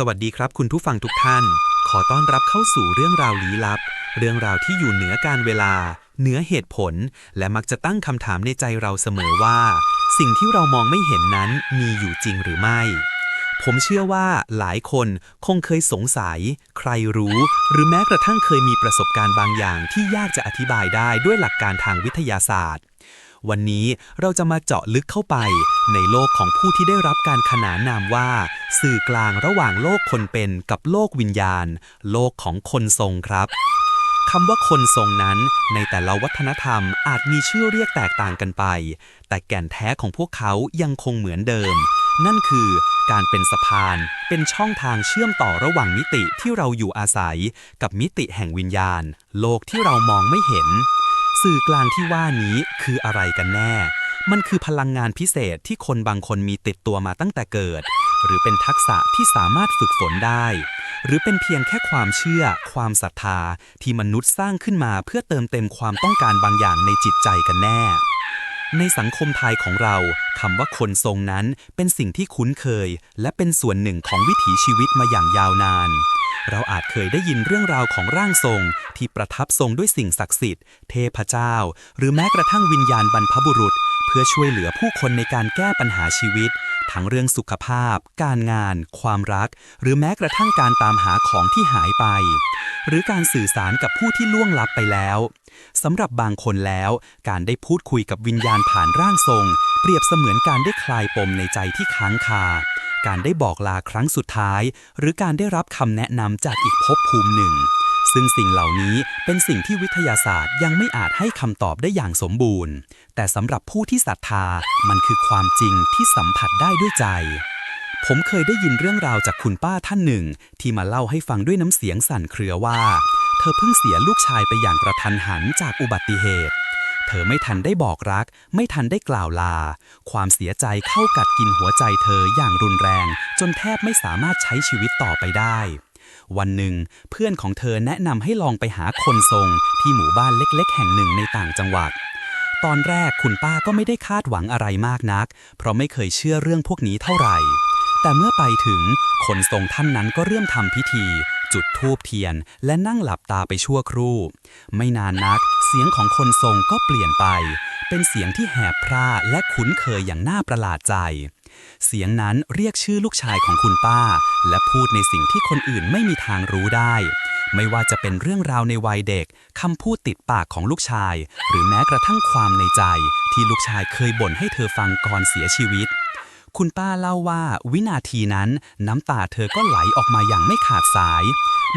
สวัสดีครับคุณผู้ฟังทุกท่าน ขอต้อนรับเข้าสู่เรื่องราวลี้ลับ เรื่องราวที่อยู่เหนือการเวลา เหนือเหตุผล และมักจะตั้งคำถามในใจเราเสมอว่า สิ่งที่เรามองไม่เห็นนั้นมีอยู่จริงหรือไม่ ผมเชื่อว่าหลายคนคงเคยสงสัย ใครรู้ หรือแม้กระทั่งเคยมีประสบการณ์บางอย่างที่ยากจะอธิบายได้ด้วยหลักการทางวิทยาศาสตร์ วันนี้เราจะมาเจาะลึกเข้าไป ในโลกของผู้ที่ได้รับการขนานนามว่า สื่อกลางระหว่างโลกคนเป็นกับโลกวิญญาณ โลกของคนทรงครับคำว่าคนทรงนั้นในแต่ละวัฒนธรรมอาจมีชื่อเรียกแตกต่างกันไป แต่แก่นแท้ของพวกเขายังคงเหมือนเดิม นั่นคือการเป็นสะพาน เป็นช่องทางเชื่อมต่อระหว่างมิติที่เราอยู่อาศัย กับมิติแห่งวิญญาณ โลกที่เรามองไม่เห็น สื่อกลางที่ว่านี้คืออะไรกันแน่ มันคือพลังงานพิเศษที่คนบางคนมีติดตัวมาตั้งแต่เกิด หรือเป็นทักษะที่สามารถฝึกฝนได้ หรือเป็นเพียงแค่ความเชื่อ ความศรัทธาที่มนุษย์สร้างขึ้นมาเพื่อเติมเต็มความต้องการบางอย่างในจิตใจกันแน่ ในสังคมไทยของเราคำว่าคนทรงนั้นเป็นสิ่งที่คุ้นเคย และเป็นส่วนหนึ่งของวิถีชีวิตมาอย่างยาวนาน เราอาจเคยได้ยินเรื่องราวของร่างทรง ที่ประทับทรงด้วยสิ่งศักดิ์สิทธิ์ เทพเจ้า หรือแม้กระทั่งวิญญาณบรรพบุรุษ เพื่อช่วยเหลือผู้คนในการแก้ปัญหาชีวิต ทั้งเรื่องสุขภาพ การงาน ความรัก หรือแม้กระทั่งการตามหาของที่หายไป หรือการสื่อสารกับผู้ที่ล่วงลับไปแล้วสำหรับบางคนแล้ว การได้พูดคุยกับวิญญาณผ่านร่างทรง เปรียบเสมือนการได้คลายปมในใจที่ค้างคา การได้บอกลาครั้งสุดท้าย หรือการได้รับคำแนะนำจากอีกภพภูมิหนึ่ง ซึ่งสิ่งเหล่านี้เป็นสิ่งที่วิทยาศาสตร์ยังไม่อาจให้คำตอบได้อย่างสมบูรณ์ แต่สำหรับผู้ที่ศรัทธามันคือความจริงที่สัมผัสได้ด้วยใจ ผมเคยได้ยินเรื่องราวจากคุณป้าท่านหนึ่ง ที่มาเล่าให้ฟังด้วยน้ำเสียงสั่นเครือว่า เธอเพิ่งเสียลูกชายไปอย่างกระทันหันจากอุบัติเหตุ เธอไม่ทันได้บอกรัก ไม่ทันได้กล่าวลา ความเสียใจเข้ากัดกินหัวใจเธออย่างรุนแรง จนแทบไม่สามารถใช้ชีวิตต่อไปได้ วันหนึ่ง เพื่อนของเธอแนะนำให้ลองไปหาคนทรงที่หมู่บ้านเล็ก ๆ แห่งหนึ่งในต่างจังหวัด ตอนแรกคุณป้าก็ไม่ได้คาดหวังอะไรมากนัก เพราะไม่เคยเชื่อเรื่องพวกนี้เท่าไหร่ แต่เมื่อไปถึงคนทรงท่านนั้นก็เริ่มทำพิธี จุดธูปเทียน และนั่งหลับตาไปชั่วครู่ ไม่นานนัก เสียงของคนทรงก็เปลี่ยนไป เป็นเสียงที่แหบพร่าและคุ้นเคยอย่างน่าประหลาดใจ เสียงนั้นเรียกชื่อลูกชายของคุณป้า และพูดในสิ่งที่คนอื่นไม่มีทางรู้ได้ ไม่ว่าจะเป็นเรื่องราวในวัยเด็กคำพูดติดปากของลูกชาย หรือแม้กระทั่งความในใจ ที่ลูกชายเคยบ่นให้เธอฟังก่อนเสียชีวิต คุณป้าเล่าว่าวินาทีนั้นน้ำตาเธอก็ไหลออกมาอย่างไม่ขาดสาย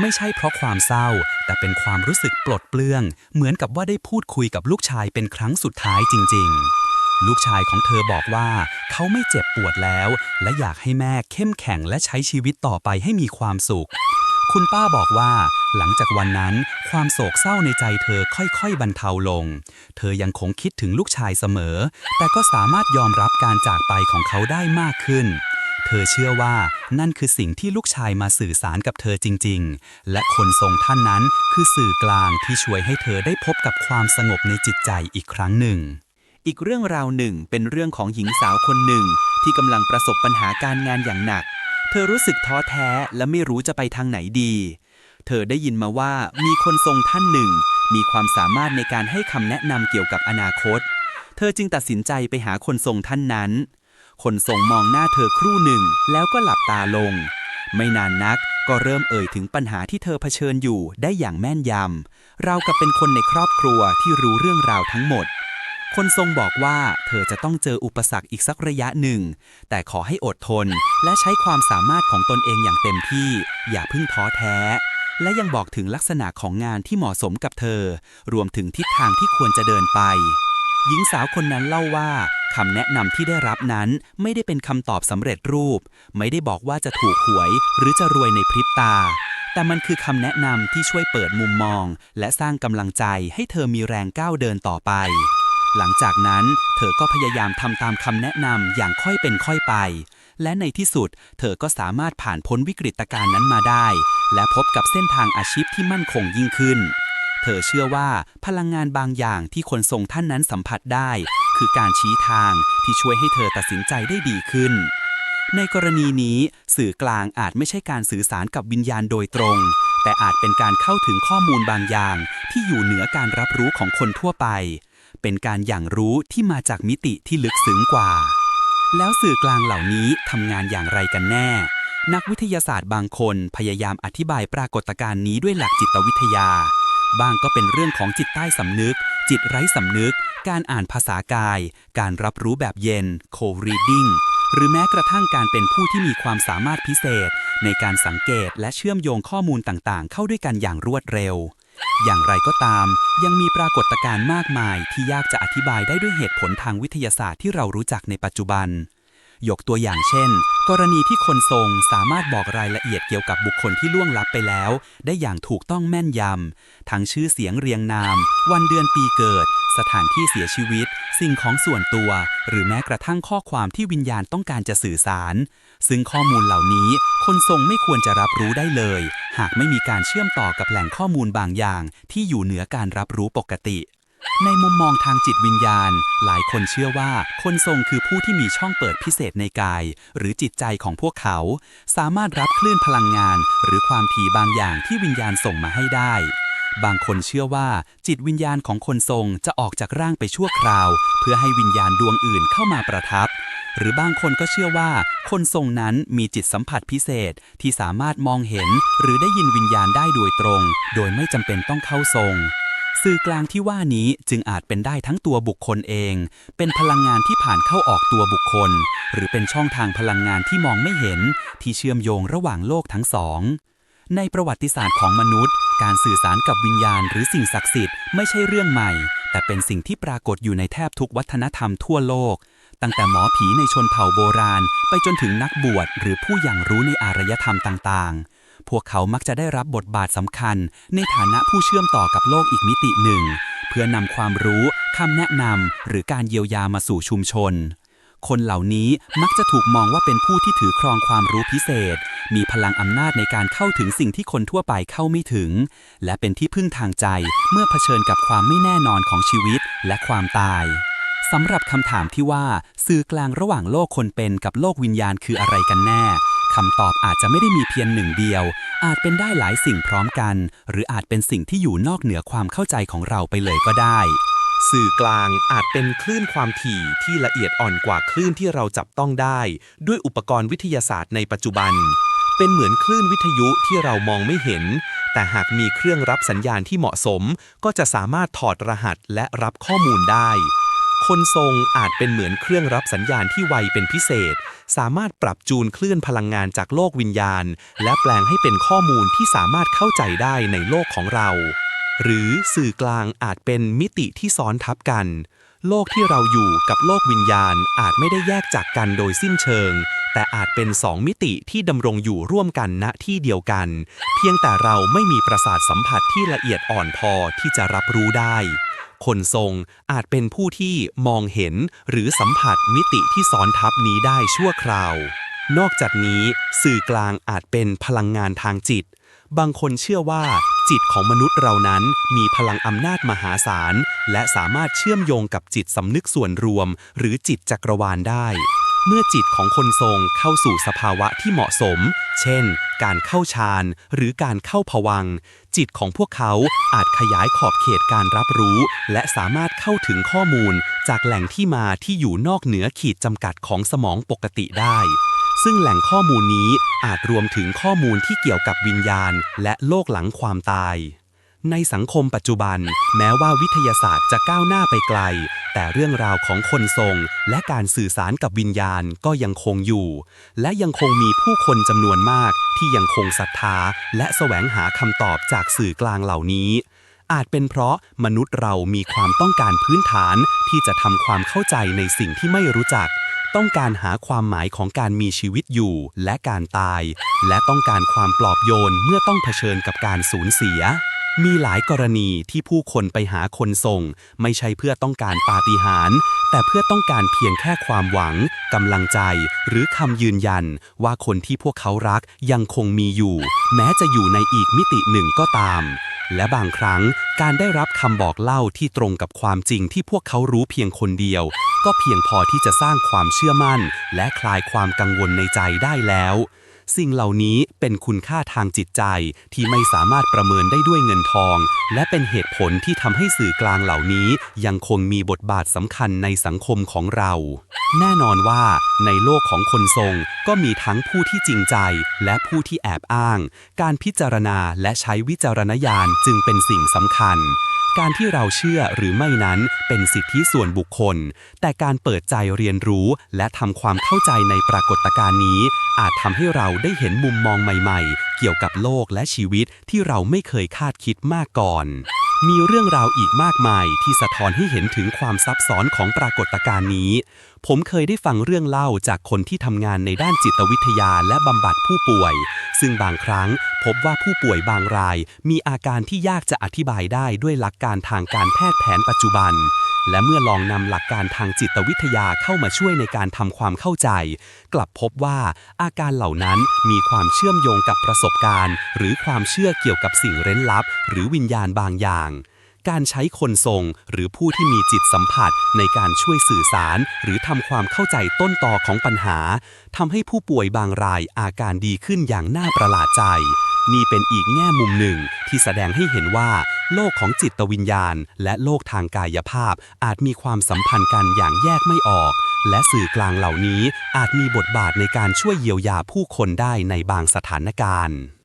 ไม่ใช่เพราะความเศร้า แต่เป็นความรู้สึกปลดเปลื้อง เหมือนกับว่าได้พูดคุยกับลูกชายเป็นครั้งสุดท้ายจริง ๆ ลูกชายของเธอบอกว่า เขาไม่เจ็บปวดแล้ว และอยากให้แม่เข้มแข็งและใช้ชีวิตต่อไปให้มีความสุข คุณป้าบอกว่า หลังจากวันนั้น ความโศกเศร้าในใจเธอค่อยๆบรรเทาลง เธอยังคงคิดถึงลูกชายเสมอ แต่ก็สามารถยอมรับการจากไปของเขาได้มากขึ้นเธอเชื่อว่านั่นคือสิ่งที่ลูกชายมาสื่อสารกับเธอจริง ๆ และคนทรงท่านนั้นคือสื่อกลางที่ช่วยให้เธอได้พบกับความสงบในจิตใจอีกครั้งหนึ่ง อีกเรื่องราวหนึ่งเป็นเรื่องของหญิงสาวคนหนึ่ง ที่กำลังประสบปัญหาการงานอย่างหนัก เธอรู้สึกท้อแท้และไม่รู้จะไปทางไหนดี เธอได้ยินมาว่ามีคนทรงท่านหนึ่ง มีความสามารถในการให้คำแนะนำเกี่ยวกับอนาคต เธอจึงตัดสินใจไปหาคนทรงท่านนั้น คนทรงมองหน้าเธอครู่หนึ่งแล้วก็หลับตาลง ไม่นานนักก็เริ่มเอ่ยถึงปัญหาที่เธอเผชิญอยู่ได้อย่างแม่นยำเรากับเป็นคนในครอบครัวที่รู้เรื่องราวทั้งหมด คนทรงบอกว่าเธอจะต้องเจออุปสรรคอีกสักระยะหนึ่ง แต่ขอให้อดทนและใช้ความสามารถของตนเองอย่างเต็มที่ อย่าพิ่งท้อแท้ และยังบอกถึงลักษณะของงานที่เหมาะสมกับเธอ รวมถึงทิศทางที่ควรจะเดินไป หญิงสาวคนนั้นเล่าว่าคำแนะนำที่ได้รับนั้นไม่ได้เป็นคำตอบสำเร็จรูป ไม่ได้บอกว่าจะถูกหวยหรือจะรวยในพริบตา แต่มันคือคำแนะนำที่ช่วยเปิดมุมมอง และสร้างกำลังใจให้เธอมีแรงก้าวเดินต่อไป หลังจากนั้นเธอก็พยายามทำตามคำแนะนำอย่างค่อยเป็นค่อยไป และในที่สุด เธอก็สามารถผ่านพ้นวิกฤตการณ์นั้นมาได้ และพบกับเส้นทางอาชีพที่มั่นคงยิ่งขึ้น เธอเชื่อว่าพลังงานบางอย่างที่คนทรงท่านนั้นสัมผัสได้ คือการชี้ทางที่ช่วยให้เธอตัดสินใจได้ดีขึ้น ในกรณีนี้ สื่อกลางอาจไม่ใช่การสื่อสารกับวิญญาณโดยตรง แต่อาจเป็นการเข้าถึงข้อมูลบางอย่าง ที่อยู่เหนือการรับรู้ของคนทั่วไป เป็นการอย่างรู้ที่มาจากมิติที่ลึกซึ้งกว่า แล้วสื่อกลางเหล่านี้ทำงานอย่างไรกันแน่ นักวิทยาศาสตร์บางคนพยายามอธิบายปรากฏการณ์นี้ด้วยหลักจิตวิทยา บางก็เป็นเรื่องของจิตใต้สำนึก จิตไร้สำนึก การอ่านภาษากาย การรับรู้แบบเย็น co-reading หรือแม้กระทั่งการเป็นผู้ที่มีความสามารถพิเศษ ในการสังเกตและเชื่อมโยงข้อมูลต่างๆ เข้าด้วยกันอย่างรวดเร็ว อย่างไรก็ตาม ยังมีปรากฏการณ์มากมายที่ยากจะอธิบายได้ด้วยเหตุผลทางวิทยาศาสตร์ที่เรารู้จักในปัจจุบัน ยกตัวอย่างเช่น กรณีที่คนทรงสามารถบอกรายละเอียดเกี่ยวกับบุคคลที่ล่วงลับไปแล้ว ได้อย่างถูกต้องแม่นยำ ทั้งชื่อเสียงเรียงนาม วันเดือนปีเกิด สถานที่เสียชีวิต สิ่งของส่วนตัว หรือแม้กระทั่งข้อความที่วิญญาณต้องการจะสื่อสาร ซึ่งข้อมูลเหล่านี้ คนทรงไม่ควรจะรับรู้ได้เลย หากไม่มีการเชื่อมต่อกับแหล่งข้อมูลบางอย่าง ที่อยู่เหนือการรับรู้ปกติ ในมุมมองทางจิตวิญญาณ หลายคนเชื่อว่า คนทรงคือผู้ที่มีช่องเปิดพิเศษในกาย หรือจิตใจของพวกเขา สามารถรับคลื่นพลังงาน หรือความถี่บางอย่างที่วิญญาณส่งมาให้ได้ บางคนเชื่อว่า จิตวิญญาณของคนทรงจะออกจากร่างไปชั่วคราว เพื่อให้วิญญาณดวงอื่นเข้ามาประทับ หรือบางคนก็เชื่อว่า คนทรงนั้นมีจิตสัมผัสพิเศษที่สามารถมองเห็น หรือได้ยินวิญญาณได้โดยตรง โดยไม่จำเป็นต้องเข้าทรง สื่อกลางที่ว่านี้จึงอาจเป็นได้ทั้งตัวบุคคลเอง เป็นพลังงานที่ผ่านเข้าออกตัวบุคคล หรือเป็นช่องทางพลังงานที่มองไม่เห็น ที่เชื่อมโยงระหว่างโลกทั้งสอง ในประวัติศาสตร์ของมนุษย์ การสื่อสารกับวิญญาณหรือสิ่งศักดิ์สิทธิ์ไม่ใช่เรื่องใหม่ แต่เป็นสิ่งที่ปรากฏอยู่ในแทบทุกวัฒนธรรมทั่วโลก ตั้งแต่หมอผีในชนเผ่าโบราณ ไปจนถึงนักบวชหรือผู้อย่างรู้ในอารยธรรมต่างๆ พวกเขามักจะได้รับบทบาทสำคัญ ในฐานะผู้เชื่อมต่อกับโลกอีกมิติหนึ่ง เพื่อนำความรู้คำแนะนำหรือการเยียวยามาสู่ชุมชน คนเหล่านี้มักจะถูกมองว่าเป็นผู้ที่ถือครองความรู้พิเศษ มีพลังอำนาจในการเข้าถึงสิ่งที่คนทั่วไปเข้าไม่ถึง และเป็นที่พึ่งทางใจเมื่อเผชิญกับความไม่แน่นอนของชีวิตและความตายสำหรับคำถามที่ว่า สื่อกลางระหว่างโลกคนเป็นกับโลกวิญญาณคืออะไรกันแน่ คำตอบอาจจะไม่ได้มีเพียงหนึ่งเดียว อาจเป็นได้หลายสิ่งพร้อมกัน หรืออาจเป็นสิ่งที่อยู่นอกเหนือความเข้าใจของเราไปเลยก็ได้ สื่อกลางอาจเป็นคลื่นความถี่ที่ละเอียดอ่อนกว่าคลื่นที่เราจับต้องได้ ด้วยอุปกรณ์วิทยาศาสตร์ในปัจจุบัน เป็นเหมือนคลื่นวิทยุที่เรามองไม่เห็น แต่หากมีเครื่องรับสัญญาณที่เหมาะสม ก็จะสามารถถอดรหัสและรับข้อมูลได้ คนทรงอาจเป็นเหมือนเครื่องรับสัญญาณที่ไวเป็นพิเศษ สามารถปรับจูนคลื่นพลังงานจากโลกวิญญาณ และแปลงให้เป็นข้อมูลที่สามารถเข้าใจได้ในโลกของเรา หรือสื่อกลางอาจเป็นมิติที่ซ้อนทับกัน โลกที่เราอยู่กับโลกวิญญาณอาจไม่ได้แยกจากกันโดยสิ้นเชิง แต่อาจเป็นสองมิติที่ดำรงอยู่ร่วมกันณที่เดียวกัน เพียงแต่เราไม่มีประสาทสัมผัสที่ละเอียดอ่อนพอที่จะรับรู้ได้ คนทรงอาจเป็นผู้ที่มองเห็นหรือสัมผัสมิติที่ซ้อนทับนี้ได้ชั่วคราวนอกจากนี้สื่อกลางอาจเป็นพลังงานทางจิต บางคนเชื่อว่า จิตของมนุษย์เรานั้นมีพลังอำนาจมหาศาล และสามารถเชื่อมโยงกับจิตสำนึกส่วนรวม หรือจิตจักรวาลได้ เมื่อจิตของคนทรงเข้าสู่สภาวะที่เหมาะสม เช่น การเข้าฌานหรือการเข้าผวัง จิตของพวกเขาอาจขยายขอบเขตการรับรู้ และสามารถเข้าถึงข้อมูล จากแหล่งที่มาที่อยู่นอกเหนือขีดจำกัดของสมองปกติได้ ซึ่งแหล่งข้อมูลนี้อาจรวมถึงข้อมูลที่เกี่ยวกับวิญญาณ และโลกหลังความตาย ในสังคมปัจจุบัน แม้ว่าวิทยาศาสตร์จะก้าวหน้าไปไกล แต่เรื่องราวของคนทรง และการสื่อสารกับวิญญาณก็ยังคงอยู่ และยังคงมีผู้คนจำนวนมากที่ยังคงศรัทธา และแสวงหาคำตอบจากสื่อกลางเหล่านี้ อาจเป็นเพราะมนุษย์เรามีความต้องการพื้นฐานที่จะทำความเข้าใจในสิ่งที่ไม่รู้จักต้องการหาความหมายของการมีชีวิตอยู่และการตาย และต้องการความปลอบโยนเมื่อต้องเผชิญกับการสูญเสีย มีหลายกรณีที่ผู้คนไปหาคนทรง ไม่ใช่เพื่อต้องการปาฏิหาริย์แต่เพื่อต้องการเพียงแค่ความหวังกำลังใจ หรือคำยืนยัน ว่าคนที่พวกเขารักยังคงมีอยู่ แม้จะอยู่ในอีกมิติหนึ่งก็ตาม และบางครั้งการได้รับคำบอกเล่าที่ตรงกับความจริงที่พวกเขารู้เพียงคนเดียว ก็เพียงพอที่จะสร้างความเชื่อมั่น และคลายความกังวลในใจได้แล้ว สิ่งเหล่านี้เป็นคุณค่าทางจิตใจที่ไม่สามารถประเมินได้ด้วยเงินทอง และเป็นเหตุผลที่ทำให้สื่อกลางเหล่านี้ ยังคงมีบทบาทสำคัญในสังคมของเรา แน่นอนว่าในโลกของคนทรงก็มีทั้งผู้ที่จริงใจ และผู้ที่แอบอ้าง การพิจารณาและใช้วิจารณญาณจึงเป็นสิ่งสำคัญการที่เราเชื่อหรือไม่นั้นเป็นสิทธิส่วนบุคคล แต่การเปิดใจเรียนรู้และทำความเข้าใจในปรากฏการณ์นี้ อาจทำให้เราได้เห็นมุมมองใหม่ๆ เกี่ยวกับโลกและชีวิตที่เราไม่เคยคาดคิดมาก่อน มีเรื่องราวอีกมากมายที่สะท้อนให้เห็นถึงความซับซ้อนของปรากฏการณ์นี้ผมเคยได้ฟังเรื่องเล่าจากคนที่ทำงานในด้านจิตวิทยาและบำบัดผู้ป่วย ซึ่งบางครั้งพบว่าผู้ป่วยบางราย มีอาการที่ยากจะอธิบายได้ด้วยหลักการทางการแพทย์แผนปัจจุบัน และเมื่อลองนำหลักการทางจิตวิทยาเข้ามาช่วยในการทำความเข้าใจ กลับพบว่าอาการเหล่านั้นมีความเชื่อมโยงกับประสบการณ์ หรือความเชื่อเกี่ยวกับสิ่งเร้นลับ หรือวิญญาณบางอย่าง การใช้คนทรง หรือผู้ที่มีจิตสัมผัสในการช่วยสื่อสาร หรือทำความเข้าใจต้นตอของปัญหาทำให้ผู้ป่วยบางรายอาการดีขึ้นอย่างน่าประหลาดใจ นี่เป็นอีกแง่มุมหนึ่งที่แสดงให้เห็นว่า โลกของจิตวิญญาณ และโลกทางกายภาพ อาจมีความสัมพันธ์กันอย่างแยกไม่ออก และสื่อกลางเหล่านี้อาจมีบทบาทในการช่วยเยียวยาผู้คนได้ในบางสถานการณ์